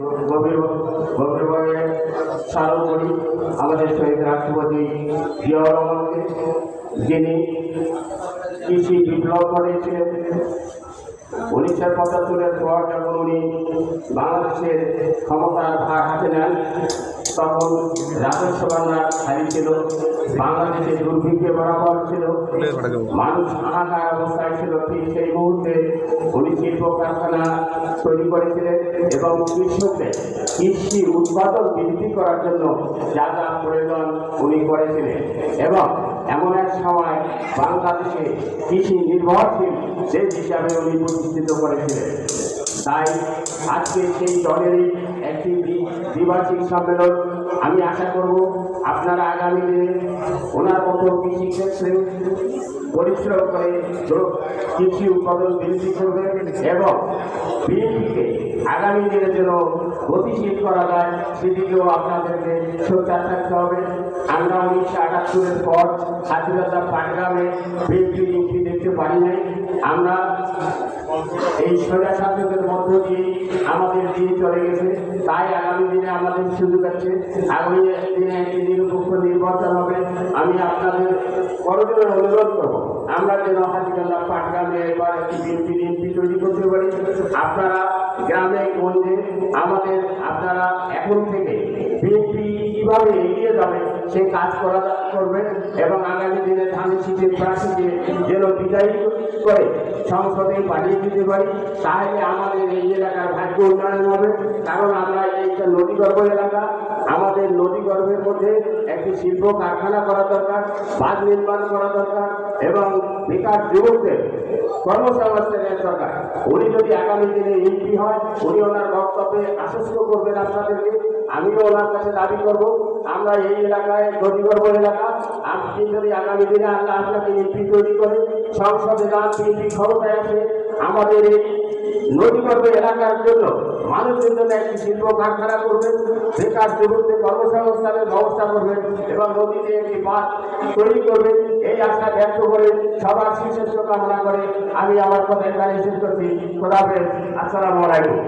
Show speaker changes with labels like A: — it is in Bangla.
A: গভীর গভীরভাবে স্মরণ করি আমাদের শহীদ রাষ্ট্রপতি জিয়াউর যিনি কৃষি বিপ্লব করেছিলেন, উনিশশো পঁচাত্তরের পর যখন উনি বাংলাদেশের ক্ষমতার ভাগ হাতে নেন তখন রাজস্ব খালি ছিল বাংলাদেশে দুর্ভিক্ষে বরাবর ছিল। মানুষ হাহাকার অবস্থায় ছিল, ঠিক সেই মুহূর্তে উনি শিল্প কারখানা তৈরি করেছিলেন এবং কৃষকদের কৃষি উৎপাদন বৃদ্ধি করার জন্য যা যা প্রয়োজন উনি করেছিলেন। এবং এমন এক সময় বাংলাদেশে কৃষি নির্ভরশীল দেশ হিসাবে উনি প্রতিষ্ঠিত করেছিলেন। তাই আজকে সেই দলেরই একটি দ্বি- দ্বিবার্ষিক সম্মেলন আমি আশা করব আপনারা আগামী দিনে ওনার মতো কৃষি ক্ষেত্রে পরিশ্রম করে কৃষি উৎপাদন বৃদ্ধি করবে এবং বিএনপিকে আগামী দিনের জন্য গতিশীল করা যায়, সেদিকেও আপনাদেরকে সোচ্চার থাকতে হবে। আমরা উনিশশো আটাত্তরের পর হাতিবাজার পাটগ্রামে বিএনপি দেখতে পারি নাই। আমরা এই শাসকের মধ্য দিয়ে আমাদের দিন চলে গেছে। তাই আগামী দিনে আমাদের সুযোগ আছে। আগামী দিনে একটি নিরপেক্ষ নির্বাচন হবে। আমি আপনাদের করজোরে অনুরোধ করব। আমরা যেন হাতিকাল্লা পাটগ্রামে এবার একটি বিএনপি এমপি তৈরি করতে পারি। আপনারা গ্রামে গঞ্জে আমাদের, আপনারা এখন থেকে বিএনপি কীভাবে সেই কাজ করা করবেন এবং আগামী দিনে ধানের শীতের প্রার্থীকে যেন বিদায়ী করে সংসদে পাঠিয়ে দিতে পারি, তাহলে আমাদের এই এলাকার ভাগ্য উন্নয়ন হবে। কারণ আমরা এইটা নদীগর্ভ এলাকা, আমাদের নদীগর্ভের মধ্যে একটি শিল্প কারখানা করা দরকার, বাঁধ নির্মাণ করা দরকার এবং বেকার যুবকদের কর্মসংস্থানের দরকার। উনি যদি আগামী দিনে এমপি হয়, উনি ওনার বক্তব্যে আশ্বস্ত করবেন আপনাদেরকে। আমিও ওনার কাছে দাবি করব। আমরা এই এলাকায় নদীগর্ভ এলাকা। আপনি যদি আগামী দিনে আল্লাহ আপনাকে এমপি তৈরি করে, সংসদে যান বিএনপি ক্ষমতায় আসে, আমাদের এই নদীগর্ভ এলাকার জন্য মানুষের জন্য একটি শিল্প কারখানা করবেন, বেকার যুবকদের কর্মসংস্থানের ব্যবস্থা করবেন এবং নদীতে একটি বাঁধ তৈরি করবেন। এই আশা ব্যক্ত করে সবার সুস্বাস্থ্য কামনা করে আমি আমার কথা এখানে শেষ করছি। খোদাফেজ আসসালামু আলাইকুম।